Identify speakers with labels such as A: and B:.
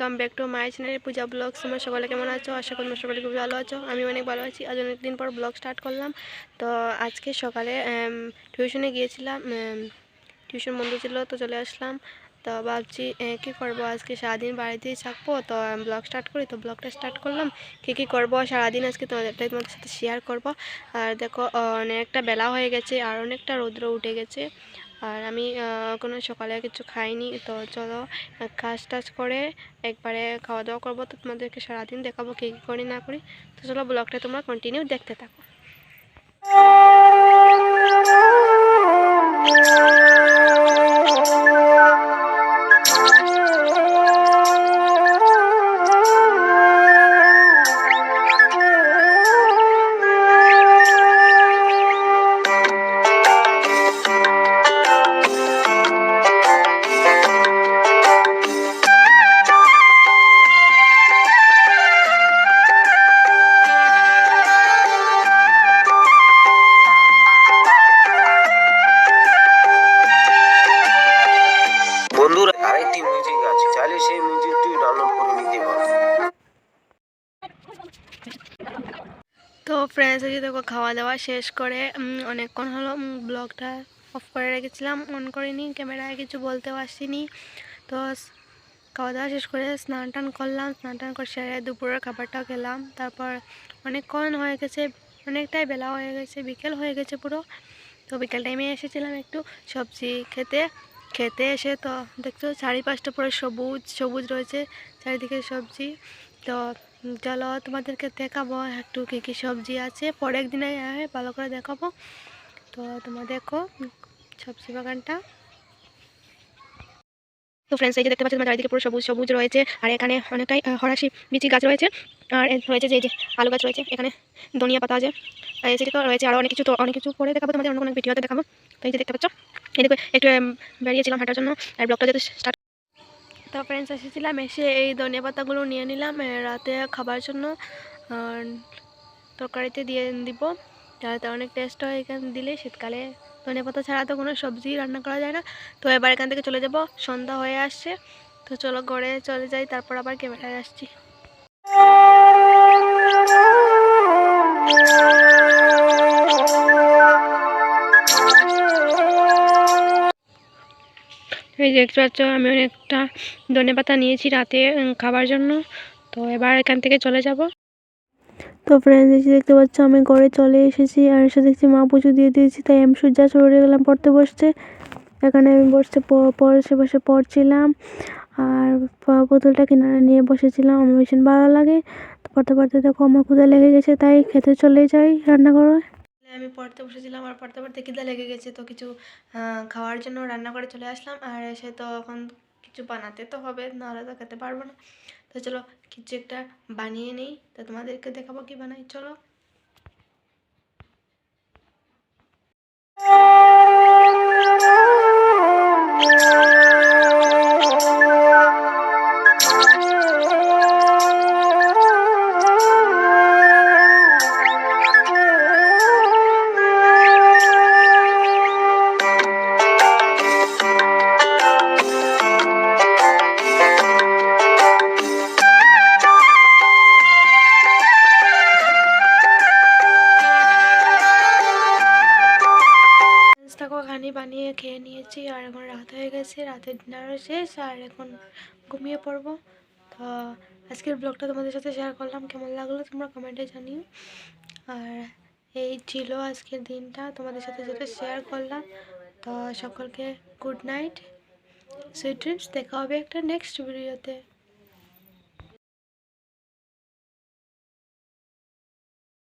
A: Welcome back to my channel Puja blog তোমরা সকালে কেমন আছো? আশা করি তোমরা সকালে খুব ভালো আছো। আমি অনেক ভালো আছি। আজ অনেক দিন পর ব্লগ স্টার্ট করলাম। তো আজকে সকালে টিউশনে গিয়েছিলাম টিউশন বন্ধ ছিল, তো চলে আসলাম। তো ভাবছি কী করব? আজকে সারাদিন বাড়িতেই থাকব। তো ব্লগ স্টার্ট করি। তো ব্লগটা স্টার্ট করলাম। কী কী করব? সারাদিন আজকে তোমাদেরটাই তোমাদের সাথে শেয়ার করব। আর দেখো অনেকটা বেলা হয়ে গেছে আর অনেকটা রৌদ্র উঠে গেছে। আর আমি কোনো সকালে কিছু খাইনি। তো চলো কাজ টাজ করে একবারে খাওয়া দাওয়া করব। তো তোমাদেরকে সারাদিন দেখাবো কী কী করি, না করি। তো চলো, ব্লগটা তোমরা কন্টিনিউ দেখতে থাকো।
B: মিউজিক আছে, চাইলে সেই ডাউনলোড করে নিতে
A: তো ফ্রেন্ডস যে দেখো খাওয়া দাওয়া শেষ করে অনেকক্ষণ হলো ব্লগটা অফ করে রেখেছিলাম অন করিনি ক্যামেরায় কিছু বলতেও আসিনি। তো খাওয়া দাওয়া শেষ করে স্নান টান করলাম, স্নান টান করে সেরে দুপুরের খাবারটাও খেলাম। তারপর অনেকক্ষণ হয়ে গেছে, অনেকটাই বেলা হয়ে গেছে, বিকেল হয়ে গেছে পুরো। তো বিকেল টাইমে এসেছিলাম একটু সবজি খেতে। খেতে এসে তো দেখছ চারিপাশটা পুরো সবুজ সবুজ রয়েছে, চারিদিকে সবজি। তো চলো তোমাদেরকে দেখাবো একটু কী কী সবজি আছে। পরের দিনে আয় ভালো করে দেখাবো। তো তোমরা দেখো সবজি বাগানটা। তো ফ্রেন্ডস এই যে দেখতে পাচ্ছি তোমার চারিদিকে পুরো সবুজ সবুজ রয়েছে। আর এখানে অনেকটাই হরাশি বিচি গাছ রয়েছে। আর রয়েছে যে যে আলু গাছ রয়েছে, এখানে ধনিয়া পাতা আছে। আর এসিটি তো রয়েছে আরও অনেক কিছু। তো অনেক কিছু পরে দেখাবো তোমাদের, অন্য অনেক ভিডিওতে দেখাবো। তো এই যে দেখতে পাচ্ছ এদিকে একটু বেরিয়েছিলাম হাঁটার জন্য, আর ব্লগটা যেহেতু স্টার্ট তো ফ্রেন্ডস এসেছিলাম, এসে এই ধনিয়া পাতাগুলো নিয়ে নিলাম রাতে খাবার জন্য তরকারিতে দিয়ে দিব। যাতে অনেক টেস্ট হয় এখানে দিলে, শীতকালে ধনিয়া পাতা ছাড়া তো কোনো সবজি রান্না করা যায় না। তো এবার এখান থেকে চলে যাব, সন্ধ্যা হয়ে আসছে। তো চলো ঘরে চলে যাই, তারপর আবার ক্যামেরায় আসছি। এই দেখতে পাচ্ছ আমি অনেকটা ধনে পাতা নিয়েছি রাতে খাবার জন্য। তো এবার এখান থেকে চলে যাব। তো ফ্রেন্ডস এসে দেখতে পাচ্ছ, আমি ঘরে চলে এসেছি। আর এসে দেখছি মা পুজো দিয়ে দিয়েছি, তাই আমি সূর্যা চলে গেলাম, পড়তে বসতে এখানে আমি বসতে বসে বসে পড়ছিলাম। আর বোতলটা কিনারে নিয়ে বসেছিলাম, আমার ভীষণ ভালো লাগে। পড়তে পড়তে দেখো, আমার ক্ষুদা লেগে গেছে, তাই খেতে চলে যাই রান্না করে আমি পড়তে বসেছিলাম আর পড়তে পড়তে খিদা লেগে গেছে, তো কিছু খাওয়ার জন্য রান্না করে চলে আসলাম। আর এসে তো এখন কিছু বানাতে তো হবে, নাহলে তো খেতে পারব না। তো চলো কিছু একটা বানিয়ে নেই, তো তোমাদেরকে দেখাবো কি বানাই। চলো। নিয়েছি আর এখন রাত হয়ে গেছে, রাতের ডিনারও শেষ, আর এখন ঘুমিয়ে পড়ব। তো আজকের ব্লগটা তোমাদের সাথে শেয়ার করলাম, কেমন লাগল তোমরা কমেন্টে জানিও। আর এই ছিল আজকের দিনটা, তোমাদের সাথে যেটা শেয়ার করলাম। তো সকলকে গুড নাইট সুইট ড্রিমস দেখা হবে একটা নেক্সট ভিডিওতে